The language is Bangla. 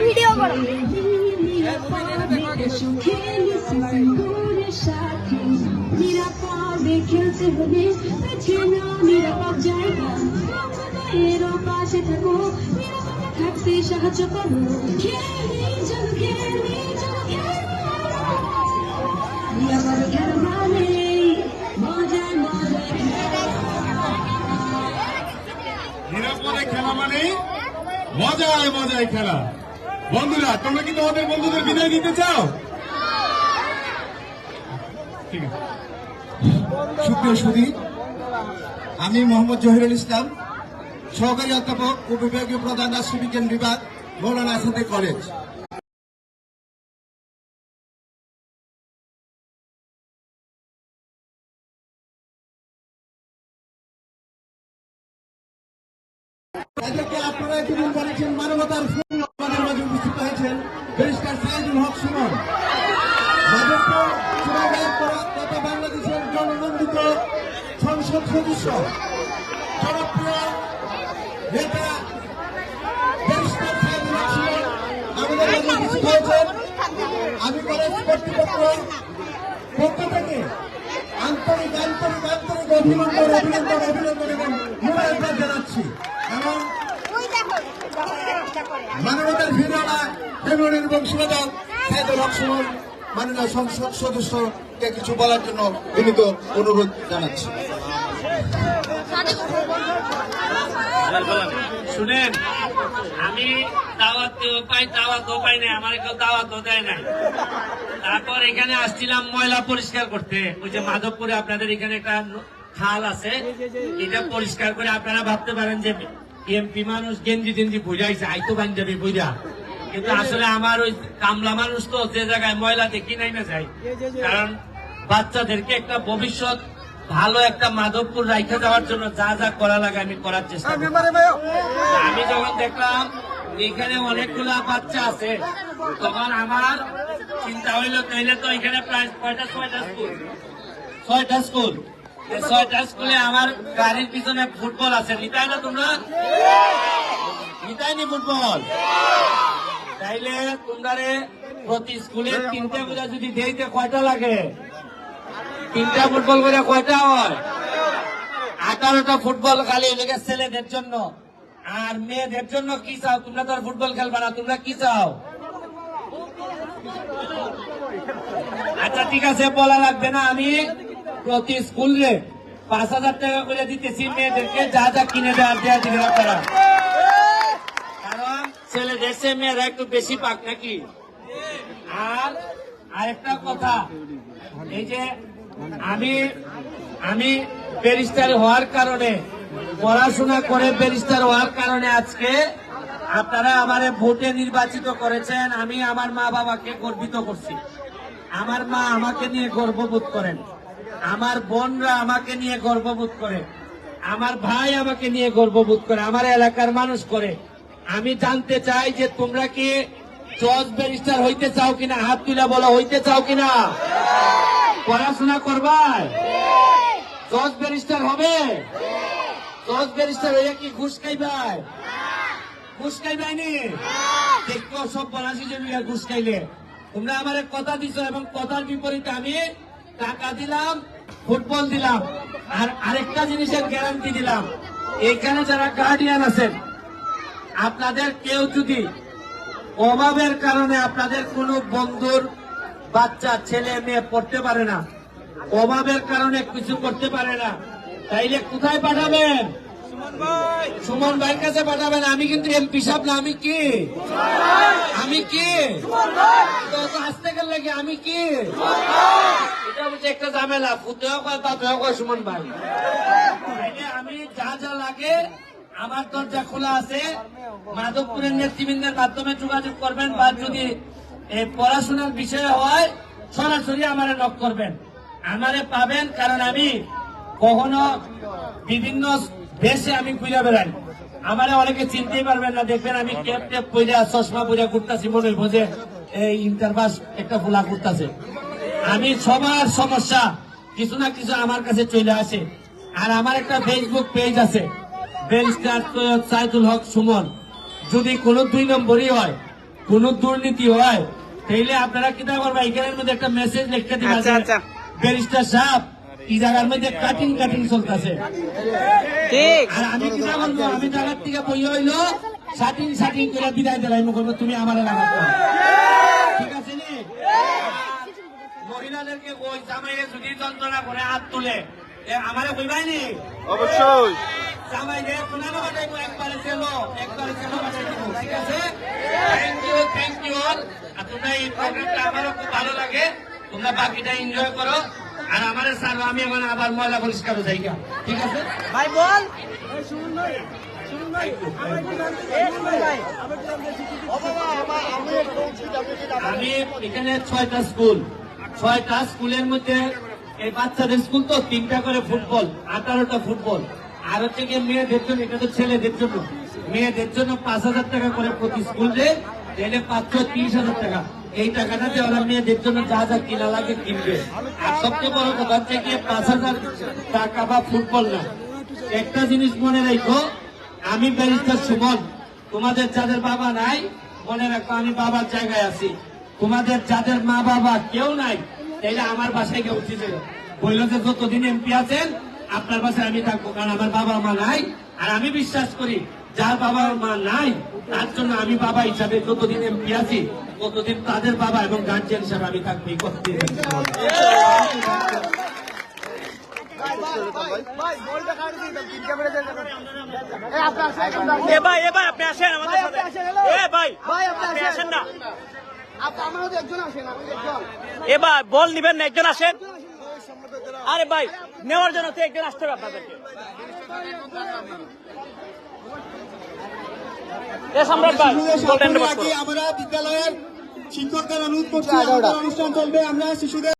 ভিডিও করো। নিরাপদে খেলতে হবে। বেছে নাও নিরাপদ জায়গা। এরও পাশে থাকো নিরাপদে থাকতে সাহায্য করো। মানে মজায় মজায় খেলা। বন্ধুরা, তোমরা কি তোমাদের বন্ধুদের বিদায় দিতে চাও? ঠিক আছে। সুপ্রিয় সুদী আমি মোহাম্মদ জহিরুল ইসলাম, সহকারী অধ্যাপক ও বিভাগীয় প্রধান রাষ্ট্রবিজ্ঞান বিভাগ, মৌলানা আসাদে কলেজ। এদেরকে আপনারা এতদিন বলেছেন মানবতার ফুল আমাদের মাঝে উপস্থিত হয়েছেন ব্যারিস্টার সাইদুল হক সুমন। তথা বাংলাদেশের জননন্দিত সংসদ সদস্য, জনপ্রিয় নেতা ব্যারিস্টার সাইদুল হক সুমন আমাদের মাঝে উপস্থিত হয়েছেন। আমি কলেজ কর্তৃপক্ষ পক্ষ থেকে আন্তরিক আন্তরিক আন্তরিক অভিনন্দন অভিনন্দন অভিনন্দন এবং জানাচ্ছি। মানবতার ফিরানা ফেব্রুয়ারির বংশীবাদক সাইদুল হক সুমন মাননীয় সংসদ সদস্যকে কিছু বলার জন্য বিনীত অনুরোধ জানাচ্ছি। শুনেন আমি দাওয়াত পাই দাওয়াত পাই নাই আমার কেউ দাওয়াত দেয় নাই। তারপর এখানে আসছিলাম ময়লা পরিষ্কার করতে। ওই যে মাধবপুরে আপনাদের এখানে একটা খাল আছে এটা পরিষ্কার করে আপনারা ভাবতে পারেন যে এমপি মানুষ গেঞ্জি টেঞ্জি বুঝাইছে আইতো পাঞ্জাবি বুঝা। কিন্তু আসলে আমার ওই কামলা মানুষ তো যে জায়গায় ময়লা দেখি নাই না যাই কারণ বাচ্চাদেরকে একটা ভবিষ্যৎ ভালো একটা মাধবপুর রাইখে যাওয়ার জন্য যা যা করা লাগে আমি করার চেষ্টা আমি যখন দেখলাম এখানে অনেকগুলা বাচ্চা আছে তখন আমার চিন্তা হইল তাইলে তো এখানে প্রায় ছয়টা ছয়টা স্কুল। ছয়টা স্কুল। ছয়টা স্কুলে আমার গাড়ির পিছনে ফুটবল আছে। নিতাই না তোমরা? নিতাই নি ফুটবল? তাইলে তোমরা প্রতি স্কুলে তিনটা বোঝা যদি দেইতে কয়টা লাগে? তিনটা ফুটবল করে কয়টা হয়? আঠারোটা ফুটবল খালি লেগে ছেলেদের জন্য। আর মেয়েদের জন্য কি চাও? তোমরা তো ফুটবল খেলবা না, তোমরা কি চাও? আচ্ছা ঠিক আছে, বলা লাগবে না আমি। প্রতি স্কুলে পাঁচ হাজার টাকা করে দিতেছি মেয়েদেরকে, যা যা কিনে দেওয়ার দেওয়া দিবেন আপনারা। কারণ ছেলেদের সে মেয়েরা একটু বেশি পাক নাকি? আর আরেকটা কথা, এই যে আমি আমি ব্যারিস্টার হওয়ার কারণে, পড়াশোনা করে ব্যারিস্টার হওয়ার কারণে আজকে আপনারা আমারে ভোটে নির্বাচিত করেছেন, আমি আমার মা বাবাকে গর্বিত করছি। আমার মা আমাকে নিয়ে গর্ববোধ করেন। আমার বোনরা আমাকে নিয়ে গর্ববোধ করে। আমার ভাই আমাকে নিয়ে গর্ববোধ করে। আমার এলাকার মানুষ করে। আমি জানতে চাই যে তোমরা কি জজ ব্যারিস্টার হইতে চাও কিনা, হাত তুলে বলো, হইতে চাও কিনা? পড়াশোনা করবার জজ ব্যারিস্টার হবে? জজ ব্যারিস্টার হইয়া কি ঘুষ খাইবাই? ঘুষ খাইবাইনি? দেখতো সব পড়াশি জমি ঘুষ খাইলে। তোমরা আমার কথা দিছো এবং কথার বিপরীতে আমি টাকা দিলাম, ফুটবল দিলাম, আর আরেকটা জিনিসের গ্যারান্টি দিলাম। এখানে যারা গার্ডিয়ান আছেন, আপনাদের কেউ যদি অভাবের কারণে আপনাদের কোনো বন্ধুর বাচ্চা, ছেলে, মেয়ে পড়তে পারে না, অভাবের কারণে কিছু করতে পারে না, তাইলে কোথায় পাঠাবেন? সুমন ভাইয়ের কাছে পাঠাবেন। আমি কিন্তু এমপি সাহেব না আমি কি? আমি কি? আসতে গেলে কি আমি কি? এটা হচ্ছে একটা ঝামেলা। ফুতেও কয় বাপেও কয় সুমন ভাই। আমি যা যা লাগে আমার দরজা খোলা আছে। মাধবপুরের নেতৃবৃন্দের মাধ্যমে যোগাযোগ করবেন বা যদি এই পড়াশোনার বিষয়ে হয় সরাসরি আমারে নক করবেন। আমারে পাবেন কারণ আমি কখনো বিভিন্ন দেশে আমি ঘুরে বেড়াই। আমারে অনেকে চিনতেই পারবেন না দেখবেন আমি ক্যাপ টেপ পইরা চশমা পইরা ঘুরতাছি মনে হইব যে এই ইন্টারভাস একটা ফুলা ঘুরতাছে আমি সবার সমস্যা কিছু না কিছু আমার কাছে চলে আসে। আর আমার একটা ফেসবুক পেজ আছে ব্যারিস্টার সৈয়দ সাইদুল হক সুমন। যদি কোনো দুই নম্বরই হয় কোনো দুর্নীতি হয় তাইলে আপনারা কিনা করবেন এখানের মধ্যে একটা মেসেজ লিখতে দিবেন আচ্ছা, আচ্ছা। ব্যারিস্টার সাহেব এই জায়গার মধ্যে কাটিং কাটিং চলতেছে। ঠিক। আর আমি কি না বলব আমি জায়গার থেকে বই হইল শাটিং শাটিং করে বিদায় দিলাই বলব তুমি আমার লাগাতো ঠিক আছে নি? মহিলাদেরকে ওই জামাইয়ে যদি যন্ত্রণা করে হাত তুলে এ আমারে কইবাই নি? অবশ্যই। জামাই যে পুনানো বাটাই একবারে চেলো একবারে চেলো বাটাই দিব ঠিক আছে? Thank you thank you all আর তোমরা এই প্রোগ্রামটা আমারও খুব ভালো লাগে। তোমরা বাকিটা এনজয় করো। আর আমার স্যার আমি এখন আবার ময়লা পরিষ্কার যাই ঠিক আছে? ভাই বল। আমি এখানে ছয়টা স্কুল। ছয়টা স্কুলের মধ্যে এই বাচ্চাদের স্কুল তো তিনটা করে ফুটবল আঠারোটা ফুটবল। আর হচ্ছে গিয়ে মেয়েদের জন্য এটা তো ছেলেদের জন্য। মেয়েদের জন্য পাঁচ হাজার টাকা করে প্রতি স্কুলে তাহলে পাঁচশো তিরিশ হাজার টাকা। এই টাকাটা দিয়ে ওরা মেয়েদের জন্য যা যা কিনা লাগে কিনবে। আর সবচেয়ে বড় কথা হচ্ছে গিয়ে পাঁচ হাজার টাকা বা ফুটবল না। একটা জিনিস মনে রাখো, আমি ব্যারিস্টার সুমন। তোমাদের যাদের বাবা নাই, মনে রাখো, আমি বাবার জায়গায় আছি। তোমাদের যাদের মা বাবা কেউ নাই, তাইলে আমার বাসায় কেউ যাবে বলল যে, যতদিন এমপি আছেন, আপনার বাসায় আমি থাকব, কারণ আমার বাবা মা নাই। আর আমি বিশ্বাস করি, যার বাবা মা নাই, তার জন্য আমি বাবা হিসাবে যতদিন এমপি আছি ততদিন তাদের বাবা এবং গার্জিয়ান হিসাবে আমি থাকব এই কথা দিয়ে এ ভাই এ আপনি আসেন আমাদের সাথে। ভাই আপনি আসেন। না। এ ভাই বল নিবেন না একজন আসেন। আরে ভাই নেওয়ার জন্য তো একজন আসতে হবে আপনাদেরকে। এ সম্রাট ভাই আমরা বিদ্যালয়ের শিক্ষকদের অনুরোধ করছি অনুষ্ঠান চলবে। আমরা শিশুদের